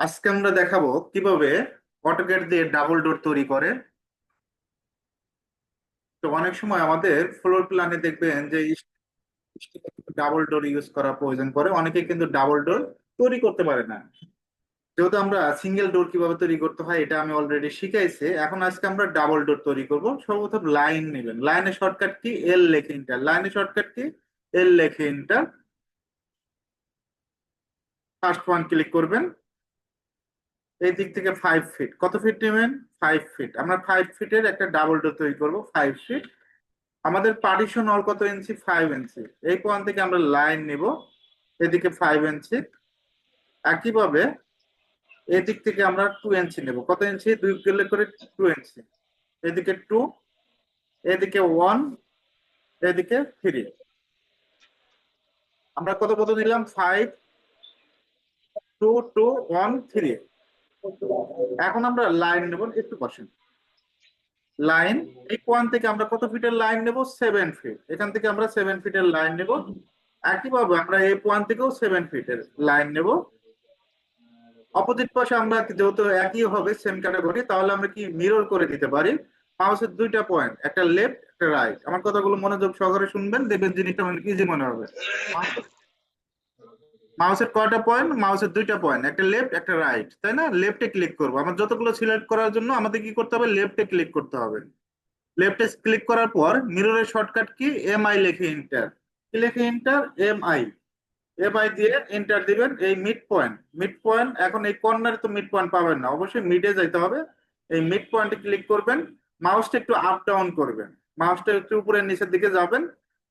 আজকে আমরা দেখাবো কীভাবে অটোক্যাড দিয়ে ডাবল ডোর তৈরি করে। তো অনেক সময় আমাদের ফ্লোর প্ল্যানে দেখবেন যে ডাবল ডোর ইউজ করা প্রয়োজন পড়ে অনেকে কিন্তু ডাবল ডোর তৈরি করতে পারে না। যেহেতু আমরা সিঙ্গেল ডোর কীভাবে তৈরি করতে হয়, এটা আমি অলরেডি শিখাইছি। এখন আজকে আমরা ডাবল ডোর তৈরি করব। সর্বপ্রথম লাইন নেবেন। লাইনের শর্টকাট কি? এল লেখে ইন্টার লাইনের শর্টকাট কি? এল লেখে ইন্টার ফার্স্ট ওয়ান ক্লিক করবেন। এই দিক থেকে ফাইভ ফিট কত ফিট নেবেন? ফাইভ ফিট আমরা ফাইভ ফিটের একটা ডাবল ডোর তৈরি করব ফাইভ ফিট আমাদের পার্টিশন অল কত ইঞ্চি ফাইভ ইঞ্চি এই পয়েন্ট থেকে আমরা লাইন নিব, এদিকে ফাইভ ইঞ্চি একইভাবে এদিক থেকে আমরা টু ইঞ্চি নেব। কত ইঞ্চি দুই কিলো করে টু ইঞ্চি এদিকে টু এদিকে ওয়ান এদিকে থ্রি আমরা কত কত নিলাম? Five two two one three এখন আমরা লাইন নেব একটু বসেন। লাইন এই পয়েন্ট থেকে আমরা কত ফিটের লাইন নেব? সেভেন ফিট এখান থেকে আমরা সেভেন ফিটের লাইন নেব। একইভাবে আমরা এই পয়েন্ট থেকেও সেভেন ফিটের লাইন নেব। অপোজিট পাশে আমরা যেহেতু একই হবে সেম ক্যাটাগরি তাহলে আমরা কি মিরর করে দিতে পারি? মাউসের দুইটা পয়েন্ট একটা লেফট একটা রাইট আমার কথাগুলো মনোযোগ সহকারে শুনবেন, দেখবেন জিনিসটা ইজি মনে হবে। মাউসের কয়টা পয়েন্ট মাউসের দুইটা পয়েন্ট একটা লেফট একটা রাইট তাই না? লেফটে ক্লিক করব। আমার যতগুলো সিলেক্ট করার জন্য আমাদের কি করতে হবে? লেফটে ক্লিক করতে হবে। লেফটে ক্লিক করার পর মিররের শর্টকাট কি? এম আই লেখে ইন্টার কি লেখে enter M I M I দিয়ে এন্টার দিবেন এই মিড পয়েন্ট মিড পয়েন্ট এখন এই কর্নারে তো মিড পয়েন্ট পাবেন না। অবশ্যই মিডে যাইতে হবে। এই মিড পয়েন্টে ক্লিক করবেন। মাউসটা একটু আপ ডাউন করবেন। মাউসটা একটু উপরের নিচের দিকে যাবেন।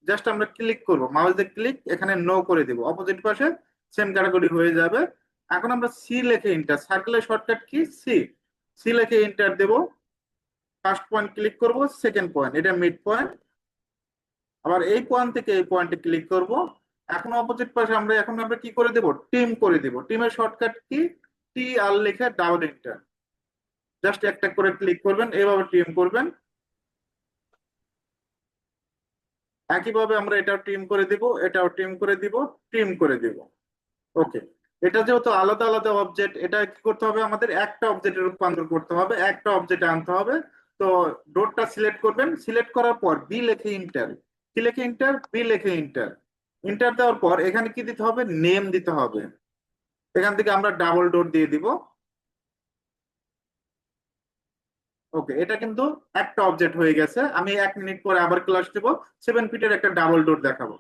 জাস্ট আমরা ক্লিক করব। মাউস দিয়ে ক্লিক এখানে নো করে দিব। অপোজিট পাশে সেম ক্যাটাগরি হয়ে যাবে। এখন আমরা সি লেখে ইন্টার সার্কেলের শর্টকাট কি? সি সি লেখে ইন্টার দেব। ফার্স্ট পয়েন্ট ক্লিক করব সেকেন্ড পয়েন্ট এটা মিড পয়েন্ট আবার এই পয়েন্ট থেকে এই পয়েন্টে ক্লিক করব। এখন অপোজিট পাশে আমরা, এখন আমরা কি করে দেব? টিম করে দেব। টিমের শর্টকাট কি? টি আর লেখে ডাবল ইন্টার জাস্ট একটা করে ক্লিক করবেন, এভাবে টিম করবেন। একইভাবে আমরা এটাও টিম করে দিব, এটাও টিম করে দিব টিম করে দিব। ওকে এটা যেহেতু আলাদা আলাদা অবজেক্ট এটা কি করতে হবে? আমাদের একটা অবজেক্টে রূপান্তর করতে হবে, একটা অবজেক্টে আনতে হবে। তো ডোরটা সিলেক্ট করবেন। সিলেক্ট করার পর বি লেখে ইন্টার কি লেখে ইন্টার বি লেখে ইন্টার ইন্টার দেওয়ার পর এখানে কি দিতে হবে? নেম দিতে হবে। এখান থেকে আমরা ডাবল ডোর দিয়ে দিব। ওকে এটা কিন্তু একটা অবজেক্ট হয়ে গেছে। আমি এক মিনিট পরে আবার ক্লাস দেব। সেভেন ফিটের একটা ডাবল ডোর দেখাবো।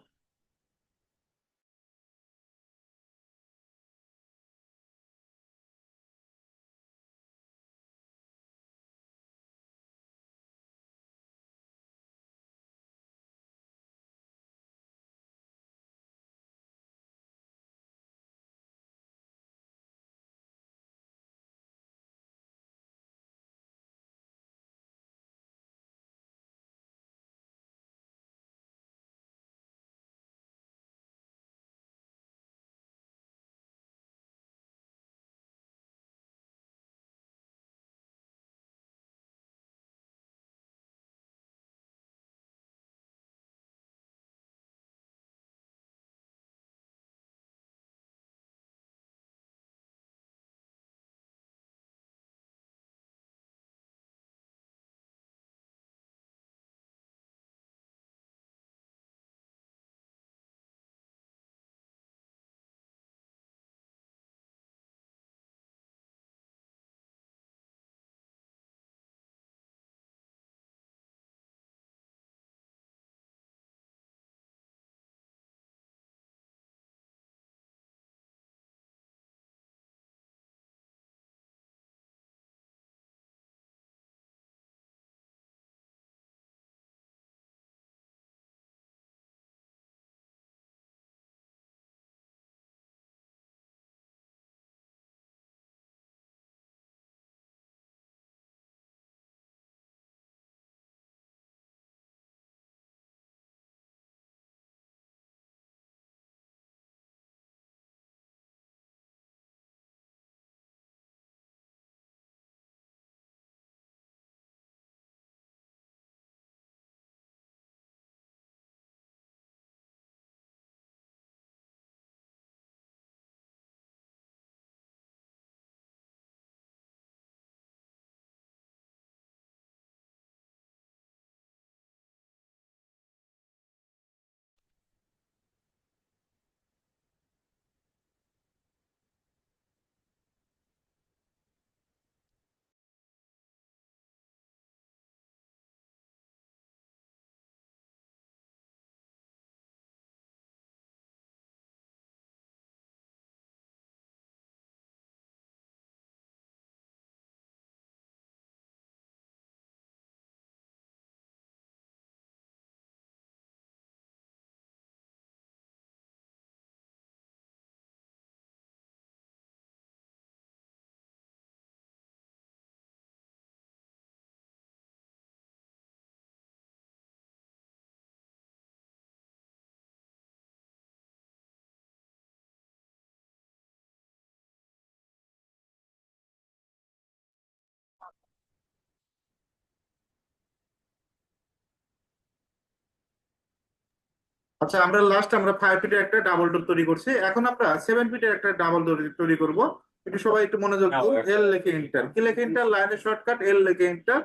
আচ্ছা আমরা লাস্ট আমরা ফাইভ ফিটের একটা ডাবল ডোর তৈরি করছি। এখন আমরা সেভেন ফিটের একটা ডাবল ডোর তৈরি করব। একটু সবাই একটু মনোযোগ দিন। এল লেখে ইন্টার কি লেখে ইন্টার লাইনের শর্টকাট এল লেখে ইন্টার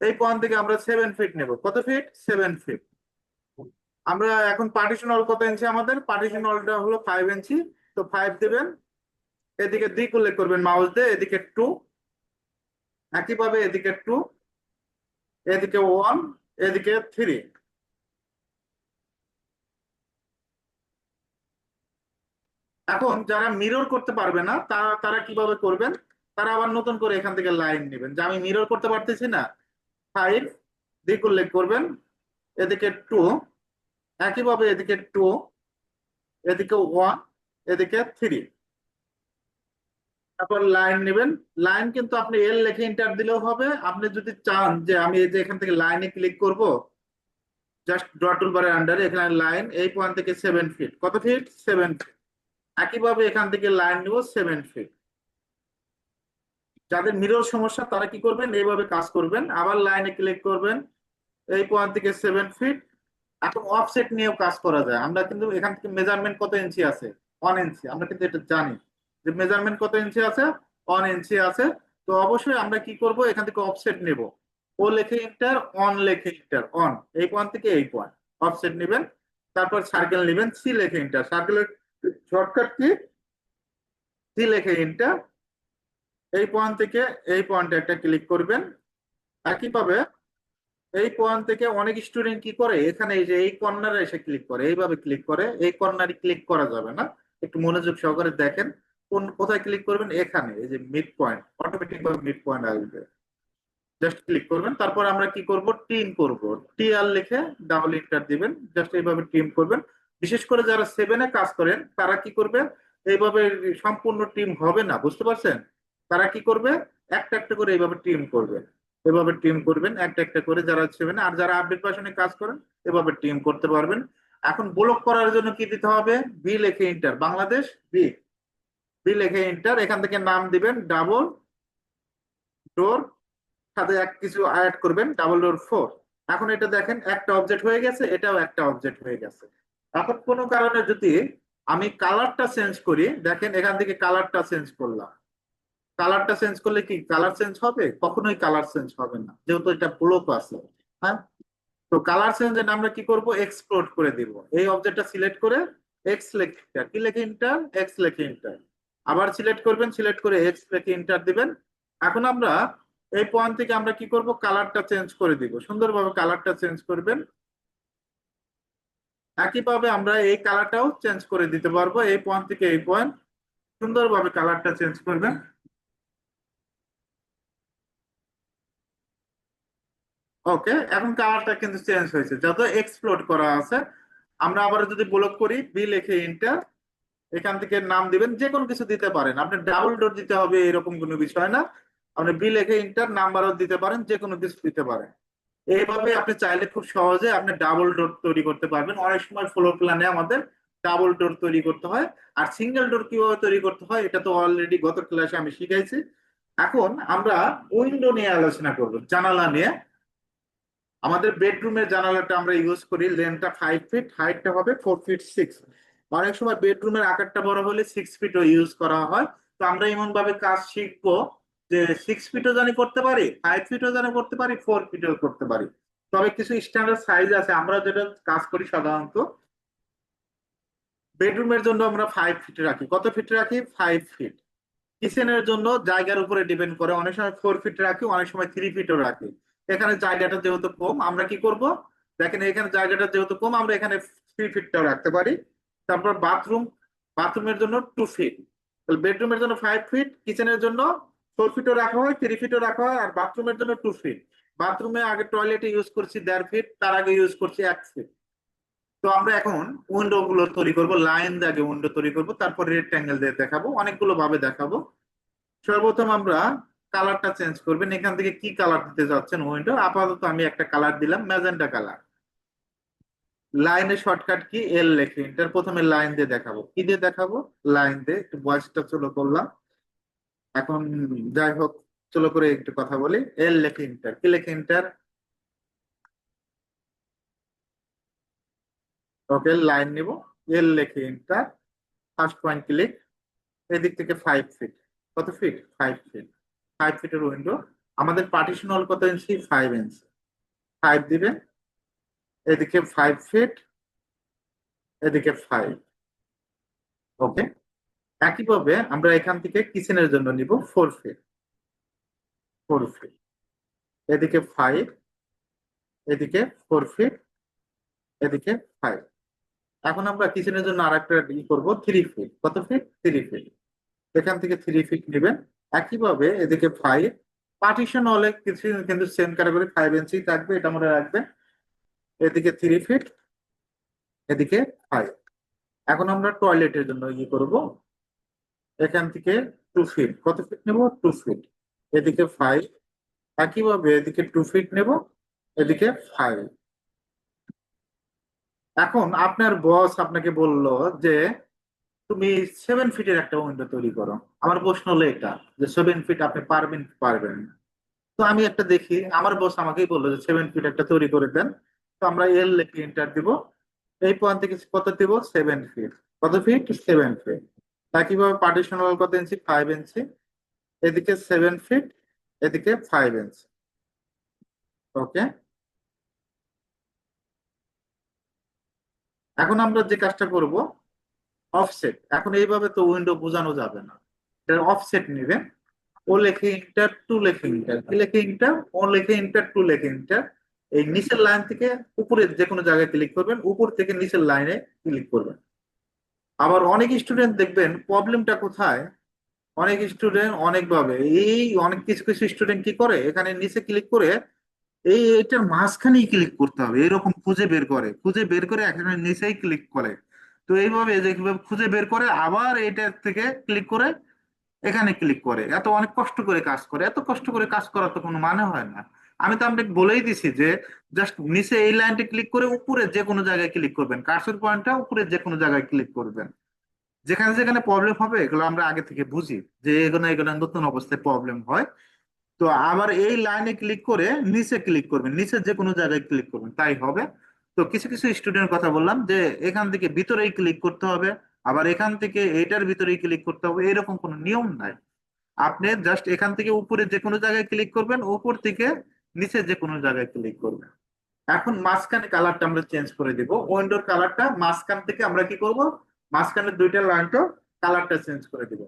এই পয়েন্ট থেকে আমরা সেভেন ফিট নেব। কত ফিট সেভেন ফিট আমরা এখন পার্টিশন অল কত ইঞ্চি আমাদের? পার্টিশন অলটা হলো ফাইভ ইঞ্চি তো ফাইভ দেবেন। এদিকে দিক উল্লেখ করবেন মাউস দিয়ে এদিকে টু একইভাবে এদিকে টু এদিকে ওয়ান এদিকে থ্রি এখন যারা মিরর করতে পারবে না, তারা তারা কীভাবে করবেন? তারা আবার নতুন করে এখান থেকে লাইন নেবেন যে আমি মিরর করতে পারতেছি না। ফাইভ দিক উল্লেখ করবেন। এদিকে টু একইভাবে এদিকে টু এদিকে ওয়ান এদিকে থ্রি তারপর লাইন নেবেন। লাইন কিন্তু আপনি এল লেখে ইন্টার দিলেও হবে। আপনি যদি চান যে আমি এই যে এখান থেকে লাইনে ক্লিক করব জাস্ট ড্র টুলবারের আন্ডারে এখানে লাইন এই পয়েন্ট থেকে সেভেন ফিট কত ফিট সেভেন ফিট একইভাবে এখান থেকে লাইন নিব সেভেন ফিট যাদের মিরর সমস্যা, তারা কি করবেন? এইভাবে কাজ করবেন। আবার লাইনে ক্লিক করবেন, এই পয়েন্ট থেকে সেভেন ফিট এখন অফসেট নিয়েও কাজ করা যায়। আমরা কিন্তু এখান থেকে মেজারমেন্ট কত ইঞ্চি আছে? ওয়ান ইঞ্চি আমরা কিন্তু এটা জানি যে মেজারমেন্ট কত ইঞ্চি আছে? ওয়ান ইঞ্চি আছে। তো অবশ্যই আমরা কি করব? এখান থেকে অফসেট নেব। ও লেখে ইন্টার অন লেখে ইন্টার অন এই পয়েন্ট থেকে এই পয়েন্ট অফসেট নেবেন, তারপর সার্কেল নেবেন সি লেখে ইন্টার সার্কেলের শর্টকাট কি? সি লেখে ইন্টার এই পয়েন্ট থেকে এই পয়েন্টে একটা ক্লিক করবেন। একইভাবে এই পয়েন্ট থেকে অনেক স্টুডেন্ট কি করে? এখানে এই যে এই কর্নারে এসে ক্লিক করে। এইভাবে ক্লিক করে। এই কর্নারে ক্লিক করা যাবে না। একটু মনোযোগ সহকারে দেখেন। কোন, কোথায় ক্লিক করবেন? এখানে। এই যে মিড পয়েন্ট অটোমেটিক ভাবে মিড পয়েন্ট আসবে। জাস্ট ক্লিক করবেন। তারপর আমরা কি করব? টিম করব। টি আর লিখে ডাবল ইন্টার দিবেন। জাস্ট এইভাবে টিম করবেন। বিশেষ করে যারা সেভেনে কাজ করেন, তারা কি করবে? এইভাবে সম্পূর্ণ টিম হবে না, বুঝতে পারছেন? তারা কি করবে? একটা একটা করে এইভাবে টিম করবে। এভাবে টিম করবেন, একটা একটা করে যারা সেভেন আর যারা আপডেট ভার্সনে কাজ করেন এভাবে টিম করতে পারবেন। এখন ব্লক করার জন্য কি দিতে হবে? বি লেখে ইন্টার বাংলাদেশ বি বি লেখে ইন্টার এখান থেকে নাম দিবেন ডাবল ডোর সাথে এক কিছু অ্যাড করবেন ডাবল ডোর ফোর এখন এটা দেখেন, একটা অবজেক্ট হয়ে গেছে, এটাও একটা অবজেক্ট হয়ে গেছে। এখন কোনো কারণে যদি আমি কালারটা চেঞ্জ করি দেখেন এখান থেকে কালারটা চেঞ্জ করলাম। কালারটা চেঞ্জ করলে কি কালার চেঞ্জ হবে? কখনোই কালার চেঞ্জ হবে না যেহেতু এটা ব্লক আছে হ্যাঁ? তো কালার চেঞ্জের আমরা কি করব? এক্সপ্লোর করে দিব। এই অবজেক্টটা সিলেক্ট করে এক্স লেখে enter, কি লেখে ইন্টার এক্স লেখে ইন্টার আবার সিলেক্ট করবেন সিলেক্ট করে এক্স লেখে ইন্টার দিবেন। এখন আমরা এই পয়েন্ট থেকে আমরা কি করব? কালারটা চেঞ্জ করে দিব। সুন্দরভাবে কালারটা চেঞ্জ করবেন। একইভাবে আমরা এই কালারটাও চেঞ্জ করে দিতে পারব। এই পয়েন্ট থেকে এই পয়েন্ট সুন্দরভাবে কালারটা চেঞ্জ করবেন। ওকে এখন কালারটা কিন্তু চেঞ্জ হয়েছে। যত এক্সপ্লোর করা আছে, আমরা আবার যদি ব্লক করি বি লেখে ইন্টার এখান থেকে নাম দিবেন যে কোনো কিছু দিতে পারেন। আপনি ডাবল ডোর দিতে হবে, এরকম কোনো বিষয় না। আপনি বি লেখে ইন্টার নাম্বারও দিতে পারেন যে কোনো কিছু দিতে পারেন। এইভাবে আপনি চাইলে খুব সহজে আপনি ডাবল ডোর তৈরি করতে পারবেন। অনেক সময় ফ্লোর প্ল্যানে আমাদের ডাবল ডোর তৈরি করতে হয় আর সিঙ্গেল ডোর কীভাবে তৈরি করতে হয় এটা তো অলরেডি গত ক্লাসে আমি শিখাইছি। এখন আমরা উইন্ডো নিয়ে আলোচনা করব, জানালা নিয়ে। আমাদের বেডরুমের জানালাটা আমরা ইউজ করি লেনটা ফাইভ ফিট হাইটটা হবে ফোর ফিট সিক্স অনেক সময় বেডরুমের আকারটা বড় হলে সিক্স ফিটও ইউজ করা হয়। তো আমরা এমন ভাবে কাজ শিখব সিক্স ফিটও জানি করতে পারি ফাইভ ফিটও জানি করতে পারি ফোর ফিটও করতে পারি। তবে কিছু স্ট্যান্ডার্ড সাইজ আছে, আমরা যেটা কাজ করি সাধারণত বেডরুমের জন্য আমরা ফাইভ ফিট রাখি। কত ফিট রাখি? ফাইভ ফিট কিচেনের জন্য জায়গার উপরে ডিপেন্ড করে, অনেক সময় ফোর ফিট রাখি, অনেক সময় থ্রি ফিটও রাখি। এখানে জায়গাটা যেহেতু কম, আমরা কি করব? দেখেন এখানে জায়গাটা যেহেতু কম, আমরা এখানে থ্রি ফিটটাও রাখতে পারি। তারপর বাথরুম বাথরুমের জন্য টু ফিট বেডরুমের জন্য ফাইভ ফিট কিচেনের জন্য ফোর ফিটও রাখা হয় থ্রি ফিটও রাখা হয়, আর বাথরুমের জন্য টু ফিট বাথরুমে আগে টয়লেটে ইউজ করছি দেড় ফিট তার আগে ইউজ করছি এক ফিট তো আমরা এখন উইন্ডো গুলো তৈরি করব লাইন দিয়ে আগে উইন্ডো তৈরি করব, তারপর রেক্ট্যাঙ্গেল দিয়ে দেখাবো, অনেকগুলো ভাবে দেখাবো। সর্বপ্রথম আমরা কালারটা চেঞ্জ করবেন এখান থেকে কি কালার দিতে যাচ্ছেন উইন্ডো আপাতত আমি একটা কালার দিলাম ম্যাজেন্টা কালার লাইনের শর্টকাট কি এল লেখে এন্টার প্রথমে লাইন দিয়ে দেখাবো। কি দিয়ে দেখাবো? লাইন দিয়ে একটু ভয়েসটা চলো করলাম এখন যাই হোক, চলো করে একটু কথা বলি। এল লেখে ইন্টার কি লেখে ইন্টার ওকে লাইন নিব। এল লিখে ইন্টার ফার্স্ট পয়েন্ট ক্লিক এদিক থেকে ফাইভ ফিট কত ফিট ফাইভ ফিট ফাইভ ফিটের উইন্ডো আমাদের পার্টিশন হল কত ইঞ্চি ফাইভ ইঞ্চি ফাইভ দিবেন এদিকে ফাইভ ফিট এদিকে ফাইভ ওকে একইভাবে আমরা এখান থেকে কিচেনের জন্য নিব ফোর ফিট ফোর ফিট এদিকে ফাইভ এদিকে ফোর ফিট এদিকে ফাইভ এখন আমরা কিচেনের জন্য আর একটা ই করব থ্রি ফিট কত ফিট থ্রি ফিট এখান থেকে থ্রি ফিট নেবেন। একইভাবে এদিকে ফাইভ পার্টিশন হলে কিছু কিন্তু সেম ক্যাটাগরি ফাইভ ইঞ্চি থাকবে, এটা মনে রাখবেন। এদিকে থ্রি ফিট এদিকে ফাইভ এখন আমরা টয়লেটের জন্য ইয়ে করব। এখান থেকে টু ফিট কত ফিট নেব? টু ফিট এদিকে ফাইভ একইভাবে এদিকে টু ফিট নেব, এদিকে ফাইভ এখন আপনার বস আপনাকে বলল যে, তুমি সেভেন ফিটের একটা উইন্ডো তৈরি করো। আমার প্রশ্ন হলো এটা, যে সেভেন ফিট আপনি পারবেন পারবেন? তো আমি একটা দেখি, আমার বস আমাকেই বলল যে সেভেন ফিট একটা তৈরি করে দেন। তো আমরা এল লিখে এন্টার দিব। এই পয়েন্ট থেকে কত দিব? সেভেন ফিট কত ফিট সেভেন ফিট একইভাবে পার্টিশন ওয়াল কত ইঞ্চি ফাইভ ইঞ্চি এদিকে সেভেন ফিট এদিকে ফাইভ ইঞ্চি ওকে এখন আমরা যে কাজটা করব অফসেট এখন এইভাবে তো উইন্ডো বোঝানো যাবে না। এটার অফসেট নেবেন। ও লেখে ইন্টার টু লেখে ইন্টার কি লেখে ইন্টার ও লেখে ইন্টার টু লেখে ইন্টার এই নিচের লাইন থেকে উপরের যে কোনো জায়গায় ক্লিক করবেন। উপর থেকে নিচের লাইনে ক্লিক করবেন। আবার অনেক স্টুডেন্ট দেখবেন প্রবলেমটা কোথায়? অনেক স্টুডেন্ট অনেকভাবে, এই অনেক কিছু কিছু স্টুডেন্ট কি করে? এখানে নিচে ক্লিক করে এই এটার মাঝখানেই ক্লিক করতে হবে, এরকম খুঁজে বের করে, খুঁজে বের করে এখানে নিচেই ক্লিক করে। তো এইভাবে কীভাবে খুঁজে বের করে, আবার এটার থেকে ক্লিক করে এখানে ক্লিক করে। এত অনেক কষ্ট করে কাজ করে, এত কষ্ট করে কাজ করার তো কোনো মানে হয় না। আমি তো আপনাকে বলেই দিছি যে জাস্ট নিচে এই লাইনটি ক্লিক করে উপরে যে কোনো জায়গায় ক্লিক করবেন। কার্সর পয়েন্টটা উপরে যে কোনো জায়গায় ক্লিক করবেন। যেখানে যেখানে প্রবলেম হবে, এগুলো আমরা আগে থেকে বুঝি যে এগুলো এগুলো নতুন অবস্থায় প্রবলেম হয়। তো আবার এই লাইনে ক্লিক করে নিচে ক্লিক করবেন, নিচে যে কোনো জায়গায় ক্লিক করবেন, তাই হবে। তো কিছু কিছু স্টুডেন্ট কথা বললাম যে এখান থেকে ভিতরেই ক্লিক করতে হবে, আবার এখান থেকে এটার ভিতরেই ক্লিক করতে হবে, এরকম কোনো নিয়ম নাই। আপনি জাস্ট এখান থেকে উপরে যে কোনো জায়গায় ক্লিক করবেন, উপর থেকে নিচে যে কোনো জায়গায় ক্লিক করবেন এখন মাঝখানে কালারটা আমরা চেঞ্জ করে দিব। উইন্ডোর কালারটা মাঝখান থেকে আমরা কি করব? মাঝখানে দুইটা লাইনটা কালারটা চেঞ্জ করে দিব।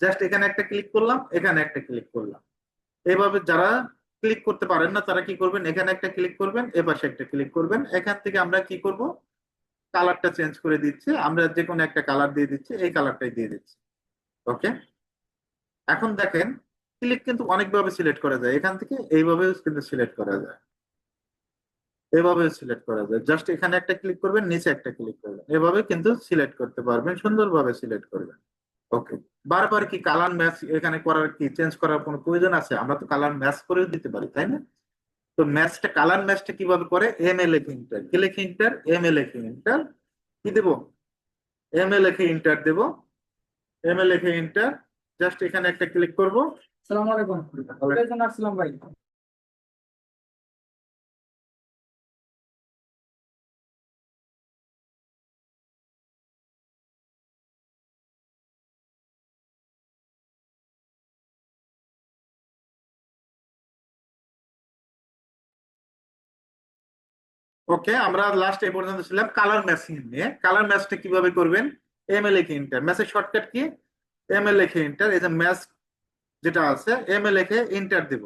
জাস্ট এখানে একটা ক্লিক করলাম, এখানে একটা ক্লিক করলাম। এইভাবে যারা ক্লিক করতে পারেন না, তারা কি করবেন? এখানে একটা ক্লিক করবেন, এ পাশে একটা ক্লিক করবেন। এখান থেকে আমরা কি করব? কালারটা চেঞ্জ করে দিচ্ছি। আমরা যে কোনো একটা কালার দিয়ে দিচ্ছি, এই কালারটাই দিয়ে দিচ্ছি। ওকে এখন দেখেন ক্লিক কিন্তু অনেকভাবে সিলেক্ট করা যায়। এখান থেকে এইভাবেও কিন্তু সিলেক্ট করা যায়। এভাবে সিলেক্ট করা যায়। জাস্ট এখানে একটা ক্লিক করবেন, নিচে একটা ক্লিক করবেন। এভাবে কিন্তু সিলেক্ট করতে পারবেন, সুন্দরভাবে সিলেক্ট করবেন। ওকে বারবার কি কালার ম্যাচ এখানে করার কি চেঞ্জ করার কোনো প্রয়োজন আছে? আমরা তো কালার ম্যাচ করেও দিতে পারি, তাই না? তো ম্যাচটা কালার ম্যাচটা কীভাবে করে? এম এ লেখে ইন্টার কি লেখে ইন্টার এম এ লেখে ইন্টার কি দেবো? এম এ লেখে ইন্টার দেবো। এম এ লেখে ইন্টার জাস্ট এখানে একটা ক্লিক করব। সালাম আলাইকুম। ভাই। ওকে আমরা লাস্ট এই পর্যন্ত ছিলাম কালার ম্যাচিং নিয়ে। কালার ম্যাচটা কীভাবে করবেন? এম এ লেখে ইন্টার ম্যাচের শর্টকাট কি? এম এ লেখে ইন্টার এই যে ম্যাচ যেটা আছে এম এ লেখে ইন্টার দিব।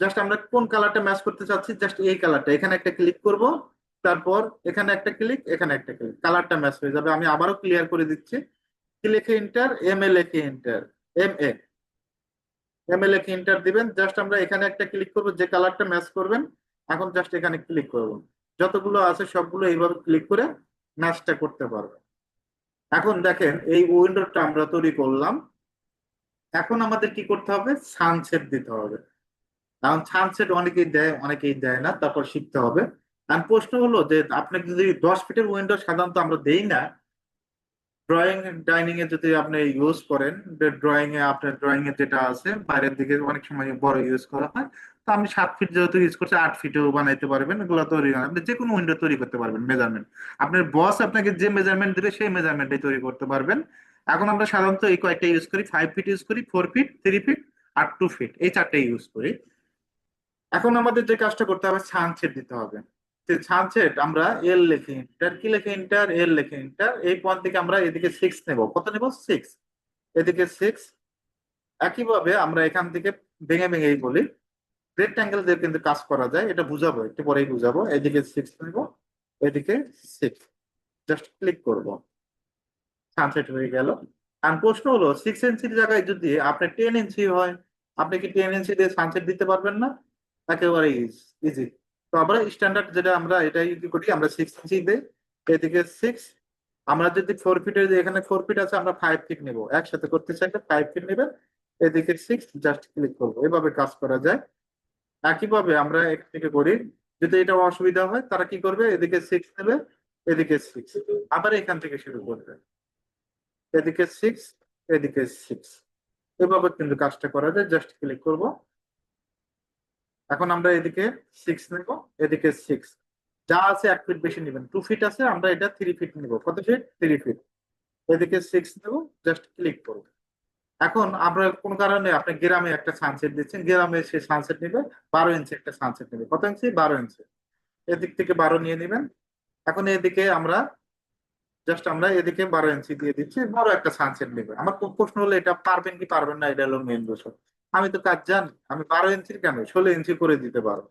জাস্ট আমরা কোন কালারটা ম্যাচ করতে চাচ্ছি জাস্ট এই কালারটা এখানে একটা ক্লিক করব, তারপর এখানে একটা ক্লিক এখানে একটা ক্লিক কালারটা ম্যাচ হয়ে যাবে। আমি আবারও ক্লিয়ার করে দিচ্ছি। কি লেখে ইন্টার এম এ লেখে enter M A M A লেখে ইন্টার দিবেন। জাস্ট আমরা এখানে একটা ক্লিক করব, যে কালারটা ম্যাচ করবেন, এখন জাস্ট এখানে ক্লিক করব। যতগুলো আছে, সবগুলো এইভাবে ক্লিক করে ম্যাচটা করতে পারবে এখন দেখেন, এই উইন্ডোটা আমরা তৈরি করলাম। এখন আমাদের কি করতে হবে? সানসেট দিতে হবে। কারণ সানসেট অনেকেই দেয় অনেকেই দেয় না, তারপর শিখতে হবে। আর প্রশ্ন হলো যে, আপনি যদি দশ ফিটের উইন্ডো সাধারণত আমরা দেই না ড্রয়িং ডাইনিং এ যদি আপনি ইউজ করেন ড্রয়িং এ, আপনার ড্রয়িং এ যেটা আছে, বাইরের দিকে অনেক সময় বড় ইউজ করা হয়, তো আপনি সাত ফিট যেহেতু ইউজ করছে আট ফিটেও বানাইতে পারবেন, এগুলো তৈরি আপনি যে কোনো উইন্ডো তৈরি করতে পারবেন মেজারমেন্ট আপনার বস আপনাকে যে মেজারমেন্ট দেবে, সেই মেজারমেন্টই তৈরি করতে পারবেন। এখন আমরা সাধারণত এই কয়েকটা ইউজ করি ফাইভ ফিট ইউজ করি ফোর ফিট থ্রি ফিট আর টু ফিট এই চারটে ইউজ করি। এখন আমাদের যে কাজটা করতে হবে ছানছেদ দিতে হবে। ছানছেদ আমরা এল লেখে ইন্টার কি লেখে ইন্টার এল লেখে ইন্টার এই পয়েন্ট থেকে আমরা এদিকে সিক্স নেব। কত নেব? সিক্স এদিকে সিক্স একইভাবে আমরা এখান থেকে ভেঙে ভেঙেই বলি রেক্ট্যাঙ্গেল দিয়ে কিন্তু কাজ করা যায়, এটা বুঝাবো, একটু পরেই বুঝাবো। এদিকে সিক্স নেব, এদিকে সিক্স জাস্ট ক্লিক করব। সানসেট হয়ে গেল। আর প্রশ্ন হলো সিক্স ইঞ্চির জায়গায় যদি আপনার টেন ইঞ্চি হয়, আপনি কি টেন ইঞ্চি দিয়ে সানসেট দিতে পারবেন না? একেবারে ইজি তো আমরা স্ট্যান্ডার্ড যেটা আমরা এটাই করি, আমরা সিক্স ইঞ্চি দিই। এদিকে সিক্স আমরা যদি ফোর ফিটের এখানে ফোর ফিট আছে, আমরা ফাইভ ফিট নেব। একসাথে করতে চাইলে ফাইভ ফিট নেবেন। এদিকে সিক্স জাস্ট ক্লিক করব। এভাবে কাজ করা যায়। একইভাবে আমরা এখান থেকে করি, যদি এটা অসুবিধা হয়, তারা কি করবে? এদিকে সিক্স নেবে, এদিকে সিক্স আবার এখান থেকে শুরু করবে। এদিকে সিক্স এদিকে সিক্স এভাবে কিন্তু কাজটা করা যায় জাস্ট ক্লিক করব। এখন আমরা এদিকে সিক্স নেব, এদিকে সিক্স যা আছে এক ফিট বেশি নেবেন। টু ফিট আছে, আমরা এটা থ্রি ফিট নেব। কত ফিট থ্রি ফিট এদিকে সিক্স নেব জাস্ট ক্লিক করব। এখন আমরা কোন কারণে, আপনি গ্রামে একটা সানসেট দিচ্ছেন, গ্রামে সে সানসেট নেবে, বারো ইঞ্চি একটা সানসেট নেবে। কত ইঞ্চি বারো ইঞ্চি এদিক থেকে বারো নিয়ে নেবেন। এখন এদিকে আমরা জাস্ট আমরা এদিকে বারো ইঞ্চি দিয়ে দিচ্ছি বড় একটা সানসেট নেবে আমার প্রশ্ন হলো, এটা পারবেন কি পারবেন না, এটা হলো মেন বিষয় আমি তো কাজ জানি, আমি বারো ইঞ্চির কেন? ষোলো ইঞ্চি করে দিতে পারব।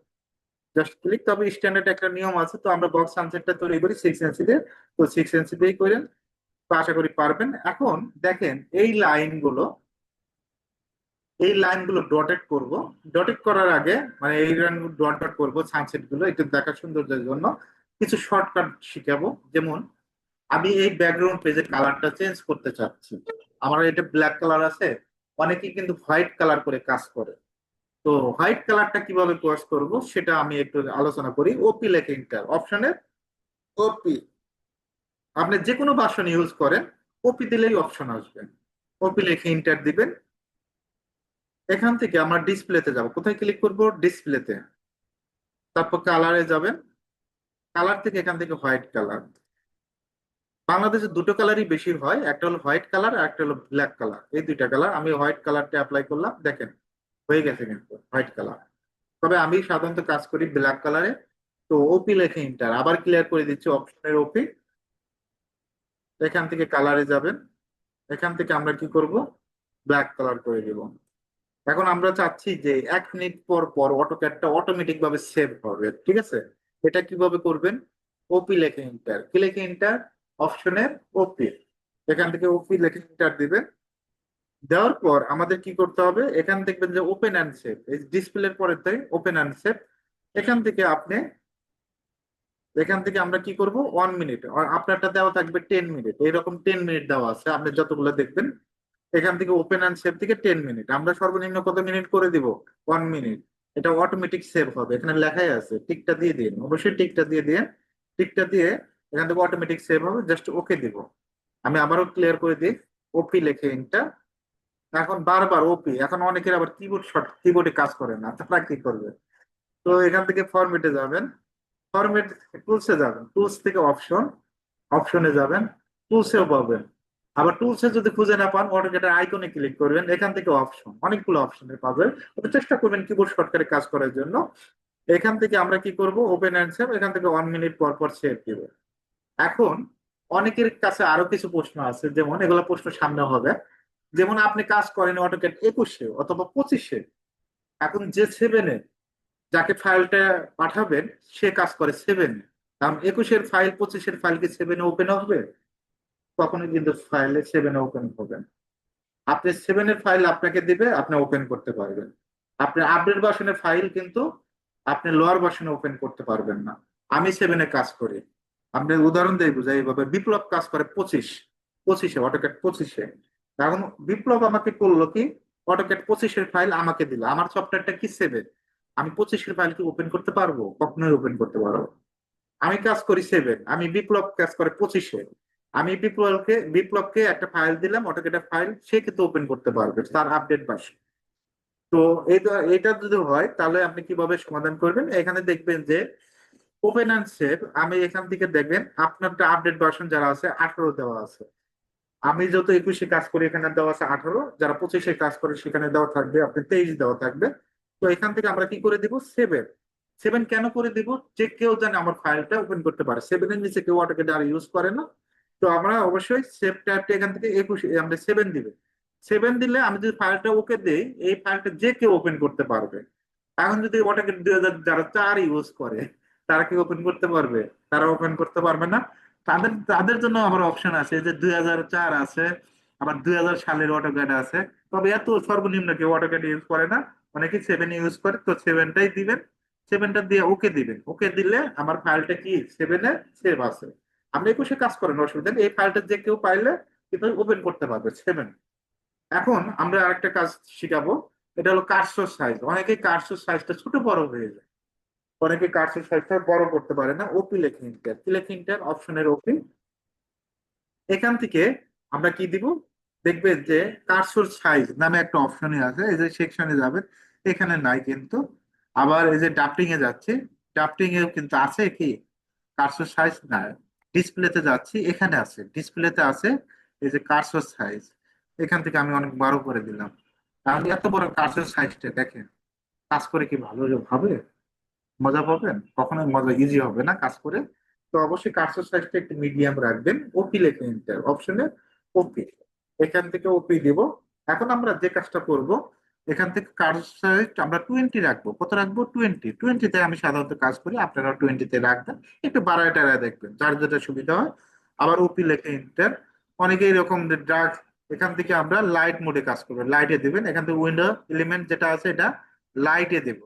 জাস্ট ক্লিক তবে স্ট্যান্ডার্ড একটা নিয়ম আছে, তো আমরা বক্স সানসেটটা তৈরি করি সিক্স ইঞ্চি দিয়ে। তো সিক্স ইঞ্চি দিয়েই করেন, তো আশা করি পারবেন। এখন দেখেন, এই লাইনগুলো এই লাইনগুলো ডটেড করব। ডটেড করার আগে মানে এই লাইনগুলো ডট ডট করব সানসেটগুলো, একটু দেখা সৌন্দর্যের জন্য। কিছু শর্টকাট শিখাবো, যেমন আমি এই ব্যাকগ্রাউন্ড পেজের কালারটা চেঞ্জ করতে চাচ্ছি। আমার এটা ব্ল্যাক কালার আছে। অনেকে কিন্তু হোয়াইট কালার করে কাজ করে। তো হোয়াইট কালারটা কীভাবে কাজ করব সেটা আমি একটু আলোচনা করি। ওপি লেখে ইন্টার অপশনে ওপি আপনি যে কোনো ভাষণ ইউজ করেন ওপি দিলেই অপশন আসবে। ওপি লেখে ইন্টার দিবেন। এখান থেকে আমরা ডিসপ্লেতে যাব। কোথায় ক্লিক করব? ডিসপ্লেতে তারপর কালারে যাবেন। কালার থেকে এখান থেকে হোয়াইট কালার বাংলাদেশে দুটো কালারই বেশি হয়, একটা হলো হোয়াইট কালার আর একটা হলো ব্ল্যাক কালার এই দুইটা কালার আমি হোয়াইট কালারটা অ্যাপ্লাই করলাম, দেখেন, হয়ে গেছে কিন্তু হোয়াইট কালার তবে আমি সাধারণত কাজ করি ব্ল্যাক কালারে তো ওপি লেখে ইন্টার আবার ক্লিয়ার করে দিচ্ছি অপশনের ওপি এখান থেকে কালারে যাবেন। এখান থেকে আমরা কি করব? ব্ল্যাক কালার করে দেব। এখন আমরা চাচ্ছি যে এক মিনিট পর পর অটোক্যাডটা অটোমেটিক ভাবে সেভ হবে, ঠিক আছে? এটা কীভাবে করবেন? ওপি লেখে ইন্টার কি লেখে ইন্টার অপশনের ওপি এখান থেকে ওপি লেখে ইন্টার দিবেন। দেওয়ার পর আমাদের কি করতে হবে? এখান দেখবেন যে ওপেন অ্যান্ড সেভ এই ডিসপ্লের পরে তাই ওপেন অ্যান্ড সেভ এখান থেকে আপনি, এখান থেকে আমরা কি করব? ওয়ান মিনিট আপনারটা দেওয়া থাকবে টেন মিনিট এইরকম টেন মিনিট দেওয়া আছে, আপনি যতগুলো দেখবেন। এখান থেকে ওপেন অ্যান্ড সেভ থেকে টেন মিনিট আমরা সর্বনিম্ন কত মিনিট করে দিব? ওয়ান মিনিট এটা অটোমেটিক সেভ হবে। এখানে লেখাই আছে টিকটা দিয়ে দিন। অবশ্যই টিকটা দিয়ে দিয়ে টিকটা দিয়ে এখান থেকে অটোমেটিক সেভ হবে জাস্ট ওকে দিব। আমি আবারও ক্লিয়ার করে দিই ওপি লেখে ইন্টার এখন বারবার ওপি এখন অনেকের আবার কিবোর্ড শর্ট কিবোর্ডে কাজ করে না, তারা কি করবে? তো এখান থেকে ফরম্যাটে যাবেন। ফরম্যাট টুলসে যাবেন। টুলস থেকে অপশন অপশনে যাবেন। টুলসেও পাবেন। আবার টুলসে যদি খুঁজে না পান অটোকেটের আইকনে ক্লিক করবেন। এখান থেকে অপশন অনেকগুলো অপশনের পাবেন। তবে চেষ্টা করবেন কিবোর্ড শর্টকাটে কাজ করার জন্য। এখান থেকে আমরা কি করব? ওপেন অ্যান্ড সেভ এখান থেকে ওয়ান মিনিট পর পর সেভ দিব। এখন অনেকের কাছে আরও কিছু প্রশ্ন আছে, যেমন এগুলো প্রশ্ন সামনে হবে। যেমন আপনি কাজ করেন অটোকেট একুশে অথবা পঁচিশে, এখন যে সেভেনে যাকে ফাইলটা পাঠাবেন, সে কাজ করে সেভেনে কারণ একুশের ফাইল পঁচিশের ফাইল কি সেভেনে ওপেন হবে? কখনো কিন্তু ফাইলে সেভেনে ওপেন হবে। আপনি সেভেনের ফাইল আপনাকে দিবে, আপনি ওপেন করতে পারবেন। আপনি আপডেট ভার্সনের ফাইল কিন্তু আপনি লোয়ার ভার্সনে ওপেন করতে পারবেন না। আমি সেভেনে কাজ করি। আপনি উদাহরণ দিয়ে বুঝাই, এইভাবে বিপ্লব কাজ করে পঁচিশ, পঁচিশে অটোকেট পঁচিশে। এখন বিপ্লব আমাকে করল কি অটোকেট পঁচিশের ফাইল আমাকে দিল। আমার সফটওয়্যারটা কি সেভেন আমি পঁচিশের ফাইল কি ওপেন করতে পারব? কখনোই ওপেন করতে পারব আমি কাজ করি সেভেন আমি বিপ্লব কাজ করে পঁচিশে। আমি বিপ্লবকে বিপ্লবকে একটা ফাইল দিলাম অটোকেটের ফাইল সে কিন্তু ওপেন করতে পারবে, তার আপডেট ভার্সন তো এটা যদি হয়, তাহলে আপনি কীভাবে সমাধান করবেন? এখানে দেখবেন যে ওপেন অ্যান্ড সেভ আমি এখান থেকে দেখবেন আপনারটা আপডেট ভার্সন যারা আছে, আঠারো দেওয়া আছে। আমি যত একুশে কাজ করি, এখানে দেওয়া আছে আঠারো। যারা পঁচিশে কাজ করে, সেখানে দেওয়া থাকবে, আপনি তেইশ দেওয়া থাকবে। তো এখান থেকে আমরা কি করে দিব? সেভেন সেভেন কেন করে দিব? যে কেউ জানে আমার ফাইলটা ওপেন করতে পারে। সেভেনের নিচে কেউ অটোকে আর ইউজ করে না। তো আমরা অবশ্যই সেভ ট্যাবটা এখান থেকে একুশে, আমরা সেভেন দিবে। সেভেন দিলে আমি যদি ফাইলটা ওকে দেই, এই ফাইলটা যে কেউ ওপেন করতে পারবে। এখন যদি ওটাকে দুই হাজার যারা চার ইউজ করে তারা কি ওপেন করতে পারবে? তারা ওপেন করতে পারবে না। তাদের তাদের জন্য আমার অপশন আছে যে দুই হাজার চার আছে, আবার দুই হাজার সালের অটোক্যাড আছে। তবে এত সর্বনিম্ন কেউ অটোক্যাড ইউজ করে না। অনেকে সেভেন ইউজ করে, তো সেভেনটাই দিবেন। সেভেনটা দিয়ে ওকে দিবেন। ওকে দিলে আমার ফাইলটা কি? সেভেনে সেভ আছে। আপনি একুশে কাজ করেন, অসুবিধা নেই। এই ফাইলটা যে কেউ পাইলে কিন্তু ওপেন করতে পারবে সেভেন এখন আমরা আরেকটা কাজ শিখাবো। এটা হলো কার্সর সাইজ অনেকে কার্সর সাইজটা ছোট বড় হয়ে যায়। অনেকে কার্সর সাইজটা বড় করতে পারে না ওপি লেখে ইন্টার কি লেখে ইন্টার অপশনের ওপি এখান থেকে আমরা কি দিব? দেখবেন যে কার্সর সাইজ নামে একটা অপশনে আছে, এই যে সেকশনে যাবেন এখানে নাই কিন্তু। আবার এই যে ডাফটিং এ যাচ্ছে ডাফটিং এও কিন্তু আছে কি? কার্সর সাইজ নাই। ডিসপ্লেতে যাচ্ছি, এখানে আছে। ডিসপ্লেতে আছে এই যে কার্সর সাইজ এখান থেকে আমি অনেক বড় করে দিলাম। তাহলে এত বড় কার্সর সাইজটা দেখেন, কাজ করে কি ভালো হবে মজা পাবেন? কখনোই মজা ইজি হবে না কাজ করে। তো অবশ্যই কার্সর সাইজটা একটু মিডিয়াম রাখবেন। ওপি লেখে এন্টার অপশনে ওপি এখান থেকে ওপি দিব। এখন আমরা যে কাজটা করব, এখান থেকে কার্সর সাইজ আমরা টোয়েন্টি রাখব। কত রাখব? টোয়েন্টি টোয়েন্টিতে আমি সাধারণত কাজ করি আপনারা টোয়েন্টিতে রাখবেন। একটু বাড়ায় টাড়ায় দেখবেন, যার যেটা সুবিধা হয়। আবার ওপি লেখে এন্টার অনেকে এরকম ড্রাগ এখান থেকে আমরা লাইট মোডে কাজ করব। লাইটে দেবেন। এখান থেকে উইন্ডো এলিমেন্ট যেটা আছে, এটা লাইটে দেব।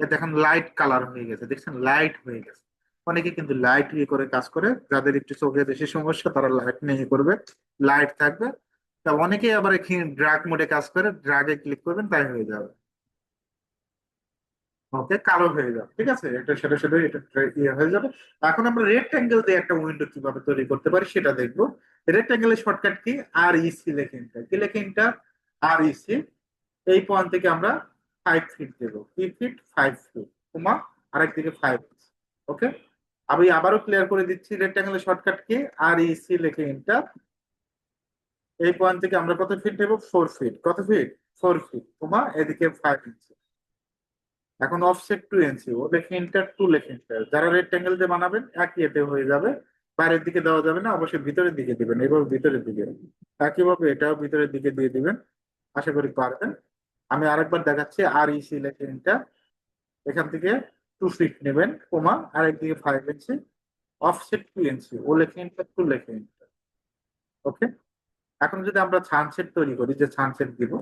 দেখেন লাইট কালার হয়ে গেছে, দেখছেন? লাইট হয়ে গেছে। অনেকে কিন্তু লাইট ইয়ে করে কাজ করে, যাদের একটু চোখে বেশি সমস্যা, তারা লাইট নিয়ে করবে। লাইট থাকবে। তা অনেকেই আবার এখানে ড্রাগ মোডে কাজ করে ড্রাগে ক্লিক করবেন, তাই হয়ে যাবে। ওকে কালো হয়ে যাবে, ঠিক আছে? এটা সেটা সেটা এটা ইয়ে হয়ে যাবে। এখন আমরা রেক্ট্যাঙ্গেল দিয়ে একটা উইন্ডো কীভাবে তৈরি করতে পারি সেটা দেখব। রেক্ট্যাঙ্গেলের শর্টকাট কি? আর ইসি লেখে ইন্টার কি লেখে ইন্টার আর ইসি এই পয়েন্ট থেকে আমরা ফাইভ ফিট দেবো। কি ফিট ফাইভ ফিট তোমা আরেক দিকে ফাইভ ওকে আমি আবারও ক্লিয়ার করে দিচ্ছি রেক্ট্যাঙ্গেলের শর্টকাট কি। আর ইসি লেখে ইন্টার এই পয়েন্ট থেকে আমরা কত ফিট দেবো ফোর ফিট কত ফিট ফোর ফিট তোমা এদিকে ফাইভ ইঞ্চি এখন অফসেট টু ইঞ্চি ও লেখে ইন্টার টু লেখে ইন্টার যারা রেক্ট্যাঙ্গেল দিয়ে বানাবেন, একই এতে হয়ে যাবে। বাইরের দিকে দেওয়া যাবে না, অবশ্যই ভিতরের দিকে দিবেন। এভাবে ভিতরের দিকে। একইভাবে এটাও ভিতরের দিকে দিয়ে দিবেন। আশা করি পারবেন। আমি আরেকবার দেখাচ্ছি আর ইসি লেখে ইন্টার এখান থেকে টু ফিট নেবেন কোমা আরেক দিকে ফাইভ ইঞ্চি অফসেট টু ইঞ্চি ও লেখে ইন্টার টু লেখে ইন্টার ওকে এখন যদি আমরা সানসেট তৈরি করি, যে সানসেট দিব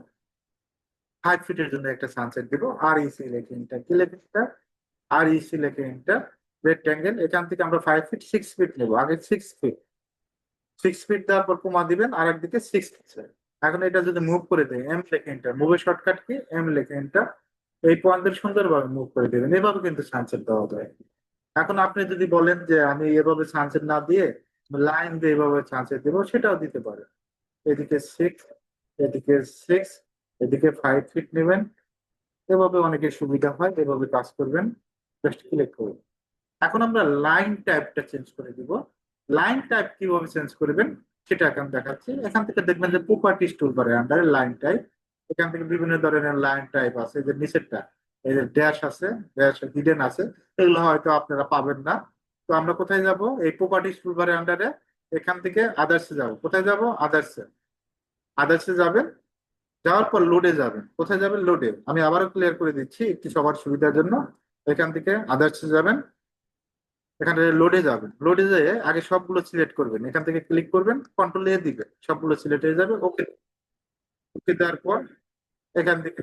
ফাইভ ফিটের জন্য একটা সানসেট দিব আর ইসি লেখে ইন্টার কি লেখে ইন্টার আর ইসি লেখে ইন্টার রেক্ট্যাঙ্গেল এখান থেকে আমরা ফাইভ ফিট সিক্স ফিট নেব। আগে সিক্স ফিট সিক্স ফিট দেওয়ার পর কমা দিবেন আর একদিকে সিক্স এখন এটা যদি মুভ করে দেয় এম লেখে এন্টার মুভের শর্টকাট কি? এম লেখে এন্টার এই পয়েন্টের সুন্দরভাবে মুভ করে দেবেন। এভাবে কিন্তু সানসেট দেওয়া যায়। এখন আপনি যদি বলেন যে আমি এভাবে সানসেট না দিয়ে লাইন দিয়ে এভাবে সানসেট দেবো, সেটাও দিতে পারে এদিকে সিক্স এদিকে সিক্স এদিকে ফাইভ ফিট নেবেন। এভাবে অনেকের সুবিধা হয়, এভাবে কাজ করবেন। জাস্ট ক্লিক করবেন এখন আমরা লাইন টাইপটা চেঞ্জ করে দিব। লাইন টাইপ কীভাবে চেঞ্জ করবেন? সেটা এখন দেখাচ্ছি। এখান থেকে দেখবেন যে প্রপার্টিস টুলবারের আন্ডারে লাইন টাইপ এখান থেকে বিভিন্ন ধরনের লাইন টাইপ আছে যে নিচেরটা, এই যে ড্যাশ আছে ড্যাশ হিডেন আছে, এগুলো হয়তো আপনারা পাবেন না। তো আমরা কোথায় যাব? এই প্রপার্টিস টুলবারের আন্ডারে এখান থেকে আদার্সে যাব। কোথায় যাব? আদার্সে আদার্সে যাবেন, যাওয়ার পর লোডে যাবেন। কোথায় যাবেন? লোডে আমি আবারও ক্লিয়ার করে দিচ্ছি, একটু সবার সুবিধার জন্য। এখান থেকে আদার্সে যাবেন। এখানে লোডে যাবেন। লোডে যেয়ে আগে সবগুলো সিলেক্ট করবেন। এখান থেকে ক্লিক করবেন কন্ট্রোল এ দিবেন সবগুলো সিলেক্ট হয়ে যাবে ওকে ওকে দেওয়ার পর এখান থেকে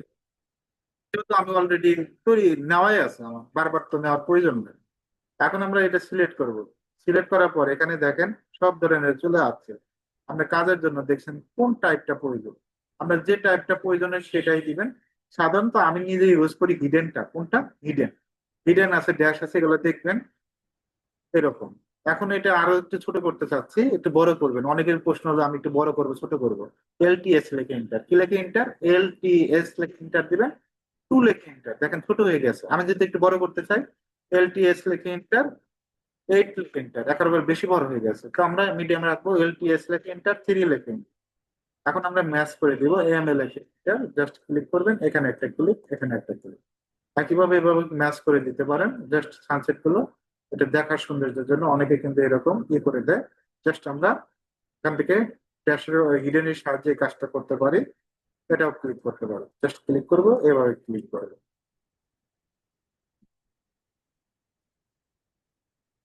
যেহেতু আমি অলরেডি তৈরি নেওয়াই আছে আমার, বারবার তো নেওয়ার প্রয়োজন নেই। এখন আমরা এটা সিলেক্ট করব। সিলেক্ট করার পর এখানে দেখেন সব ধরনের চলে আসছে। আমরা কাজের জন্য দেখছেন কোন টাইপটা প্রয়োজন। আমরা যে টাইপটা প্রয়োজনের সেটাই দিবেন। সাধারণত আমি নিজে ইউজ করি হিডেনটা কোনটা? হিডেন হিডেন আছে ড্যাশ আছে, এগুলো দেখবেন। এরকম এখন এটা আরও একটু ছোট করতে চাচ্ছি, একটু বড় করবেন। অনেকের প্রশ্ন হলো, আমি একটু বড় করব, ছোট করব? এলটিএস লেখে ইন্টার কি লেখে এন্টার এলটিএস লেখে ইন্টার দিবেন। টু লেখে ইন্টার দেখেন, ছোট হয়ে গেছে। আমি যদি একটু বড় করতে চাই, এলটিএস লেখে ইন্টার এইট লেখে এন্টার একেবারে বেশি বড় হয়ে গেছে। তো আমরা মিডিয়াম রাখব, এলটিএস লেখে ইন্টার থ্রি লেখে। এখন আমরা ম্যাচ করে দিব এম এল লেখে এন্টার জাস্ট ক্লিক করবেন, এখানে একটা ক্লিক এখানে একটা ক্লিক একইভাবে এভাবে ম্যাচ করে দিতে পারেন। জাস্ট সানসেটগুলো এটা দেখার সৌন্দর্যের জন্য অনেকে কিন্তু এরকম ইয়ে করে দেয়। জাস্ট আমরা এখান থেকে ড্যাশের হিডেনের সাহায্যে কাজটা করতে পারি। এটাও ক্লিক করতে পারো। জাস্ট ক্লিক করব, এভাবে ক্লিক করব।